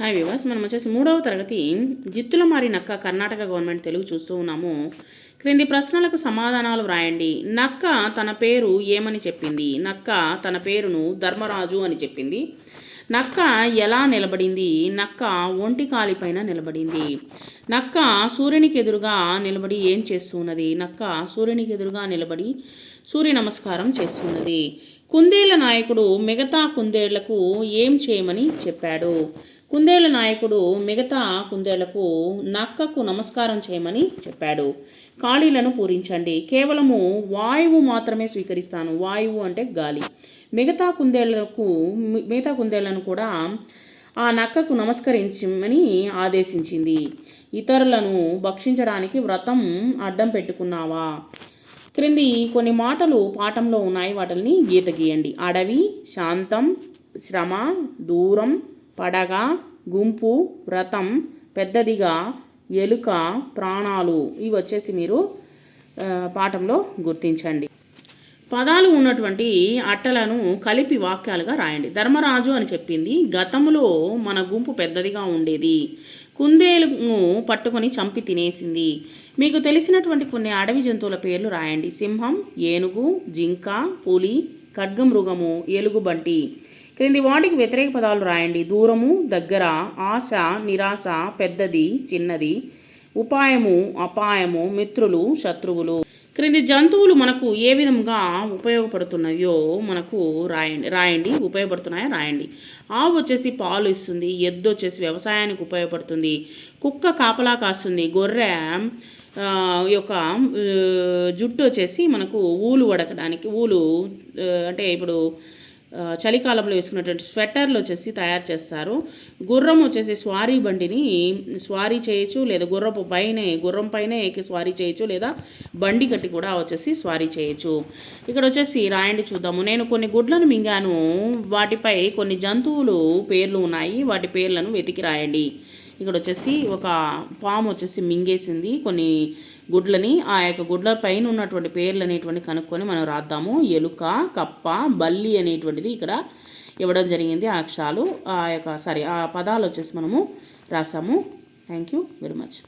Hi వివాస్ మనం వచ్చేసి మూడవ తరగతి. జిత్తుల మారి నక్క కర్ణాటక గవర్నమెంట్ తెలుగు చూస్తూ ఉన్నాము. క్రింది ప్రశ్నలకు సమాధానాలు వ్రాయండి. నక్క తన పేరు ఏమని చెప్పింది? నక్క తన పేరును ధర్మరాజు అని చెప్పింది. నక్క ఎలా నిలబడింది? నక్క ఒంటి కాలిపైన నిలబడింది. నక్క సూర్యునికి ఎదురుగా నిలబడి ఏం చేస్తున్నది? నక్క సూర్యునికి ఎదురుగా నిలబడి సూర్య నమస్కారం చేస్తున్నది. కుందేళ్ళ నాయకుడు మిగతా కుందేళ్ళకు ఏం చేయమని చెప్పాడు? కుందేళ్ళ నాయకుడు మిగతా కుందేళ్ళకు నక్కకు నమస్కారం చేయమని చెప్పాడు. ఖాళీలను పూరించండి. కేవలము వాయువు మాత్రమే స్వీకరిస్తాను. వాయువు అంటే గాలి. మిగతా కుందేళ్ళకు మిగతా కుందేళ్ళను కూడా ఆ నక్కకు నమస్కరించమని ఆదేశించింది. ఇతరులను భక్షించడానికి వ్రతం అడ్డం పెట్టుకున్నావా? క్రింది కొన్ని మాటలు పాఠంలో ఉన్నాయి. వాటిని గీత గీయండి. అడవి శాంతం శ్రమ దూరం పడగ గుంపు వ్రతం పెద్దదిగా ఎలుక ప్రాణాలు ఇవి వచ్చేసి మీరు పాఠంలో గుర్తించండి. పదాలు ఉన్నటువంటి అట్టలను కలిపి వాక్యాలుగా రాయండి. ధర్మరాజు అని చెప్పింది గతంలో మన గుంపు పెద్దదిగా ఉండేది. కుందేలును పట్టుకొని చంపి తినేసింది. మీకు తెలిసినటువంటి కొన్ని అడవి జంతువుల పేర్లు రాయండి. సింహం ఏనుగు జింక పులి ఖడ్గమృగము ఎలుగుబంటి. క్రింది వాటికి వ్యతిరేక పదాలు రాయండి. దూరము దగ్గర ఆశ నిరాశ పెద్దది చిన్నది ఉపాయము అపాయము మిత్రులు శత్రువులు. క్రింది జంతువులు మనకు ఏ విధంగా ఉపయోగపడుతున్నాయో మనకు రాయండి. రాయండి ఉపయోగపడుతున్నాయో? రాయండి. ఆవు వచ్చేసి పాలు ఇస్తుంది ఎద్దు వచ్చేసి వ్యవసాయానికి ఉపయోగపడుతుంది కుక్క కాపలా కాస్తుంది గొర్రె యొక్క జుట్టు వచ్చేసి మనకు ఊలు వడకడానికి ఊలు అంటే ఇప్పుడు చలికాలంలో వేసుకున్నటువంటి స్వెటర్లు వచ్చేసి తయారు చేస్తారు. గుర్రం వచ్చేసి స్వారీ బండిని స్వారీ చేయొచ్చు లేదా గుర్రపు పైనే గుర్రం పైనే ఎక్కి స్వారీ చేయొచ్చు లేదా బండి కట్టి కూడా వచ్చేసి స్వారీ చేయొచ్చు. ఇక్కడ వచ్చేసి రాయండి చూద్దాము. నేను కొన్ని గుడ్లను మింగాను. వాటిపై కొన్ని జంతువులు పేర్లు ఉన్నాయి. వాటి పేర్లను వెతికి రాయండి. ఇక్కడ వచ్చేసి ఒక పాము వచ్చేసి మింగేసింది కొన్ని గుడ్లని. ఆ యొక్క గుడ్ల పైన ఉన్నటువంటి పేర్లు అనేటువంటి కనుక్కొని మనం రాద్దాము. ఎలుక కప్ప బల్లి అనేటువంటిది ఇక్కడ ఇవ్వడం జరిగింది ఆ అక్షరాలు. ఆ యొక్క సారీ ఆ పదాలు వచ్చేసి మనము రాసాము. Thank you very much